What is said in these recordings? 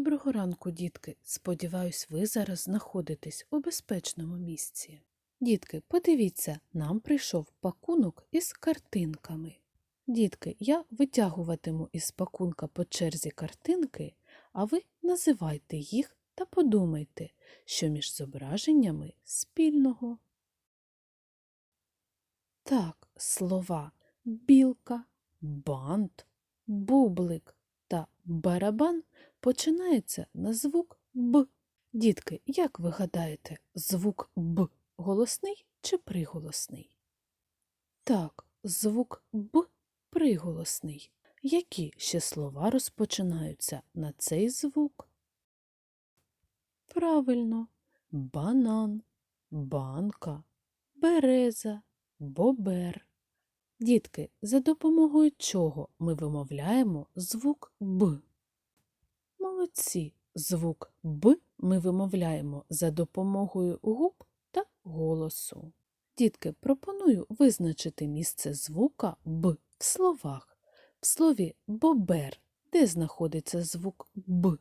Доброго ранку, дітки. Сподіваюсь, ви зараз знаходитесь у безпечному місці. Дітки, подивіться, нам прийшов пакунок із картинками. Дітки, я витягуватиму із пакунка по черзі картинки, а ви називайте їх та подумайте, що між зображеннями спільного. Так, слова білка, бант, бублик та барабан починається на звук Б. Дітки, як ви гадаєте, звук Б голосний чи приголосний? Так, звук Б приголосний. Які ще слова розпочинаються на цей звук? Правильно, банан, банка, береза, бобер. Дітки, за допомогою чого ми вимовляємо звук Б? Молодці. Звук Б ми вимовляємо за допомогою губ та голосу. Дітки, пропоную визначити місце звука Б в словах. В слові бобер, де знаходиться звук Б.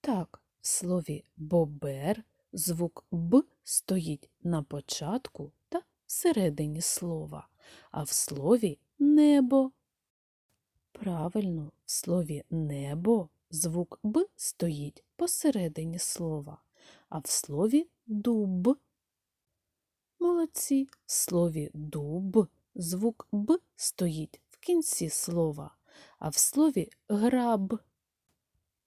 Так, в слові бобер звук Б стоїть на початку та всередині слова, а в слові небо. Правильно, в слові небо звук Б стоїть посередині слова, а в слові дуб. Молодці, в слові дуб звук Б стоїть в кінці слова, а в слові граб.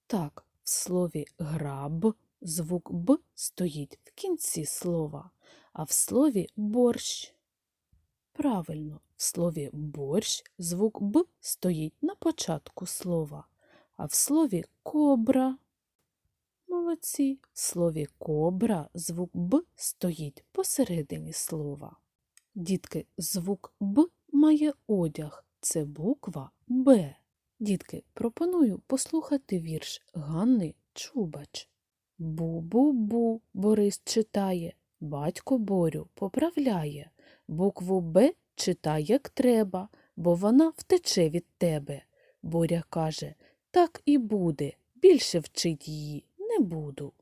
Так, в слові граб звук Б стоїть в кінці слова, а в слові борщ. Правильно, в слові борщ звук Б стоїть на початку слова, а в слові кобра. Молодці, в слові кобра звук Б стоїть посередині слова. Дітки, звук Б має одяг. Це буква Б. Дітки, пропоную послухати вірш Ганни Чубач. Бу-бу-бу, Борис читає, батько Борю поправляє. Букву Б читай, як треба, бо вона втече від тебе. Боря каже, так і буде, більше вчить її не буду.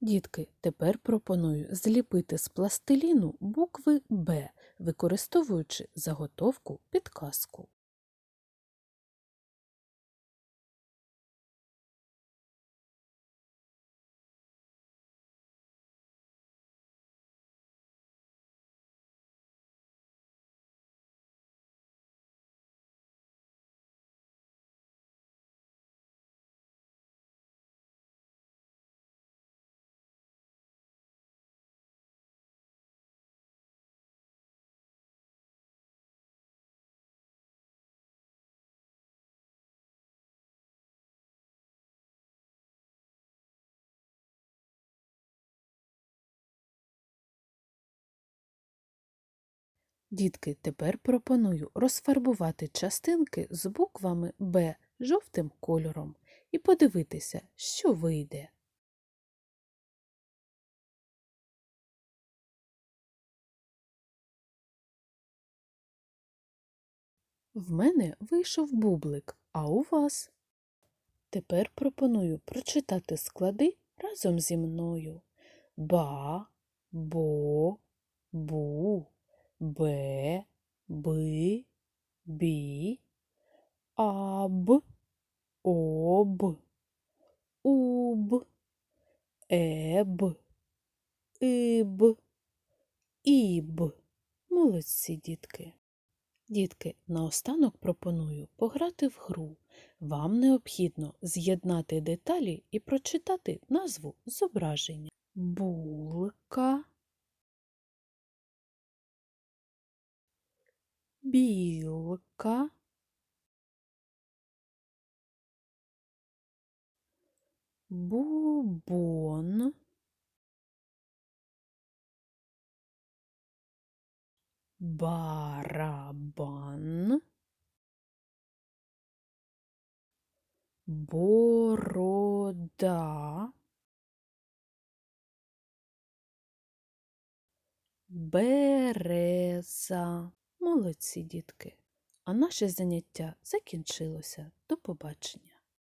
Дітки, тепер пропоную зліпити з пластиліну букви Б, використовуючи заготовку підказку. Дітки, тепер пропоную розфарбувати частинки з буквами Б жовтим кольором і подивитися, що вийде. В мене вийшов бублик, а у вас? Тепер пропоную прочитати склади разом зі мною. Ба, бо, бу, бе, би, бі, аб, об, уб, еб, иб, іб. Молодці, дітки. Дітки, наостанок пропоную пограти в гру. Вам необхідно з'єднати деталі і прочитати назву зображення. Булка, білка, бубон, барабан, борода, береза. Молодці, дітки. А наше заняття закінчилося. До побачення.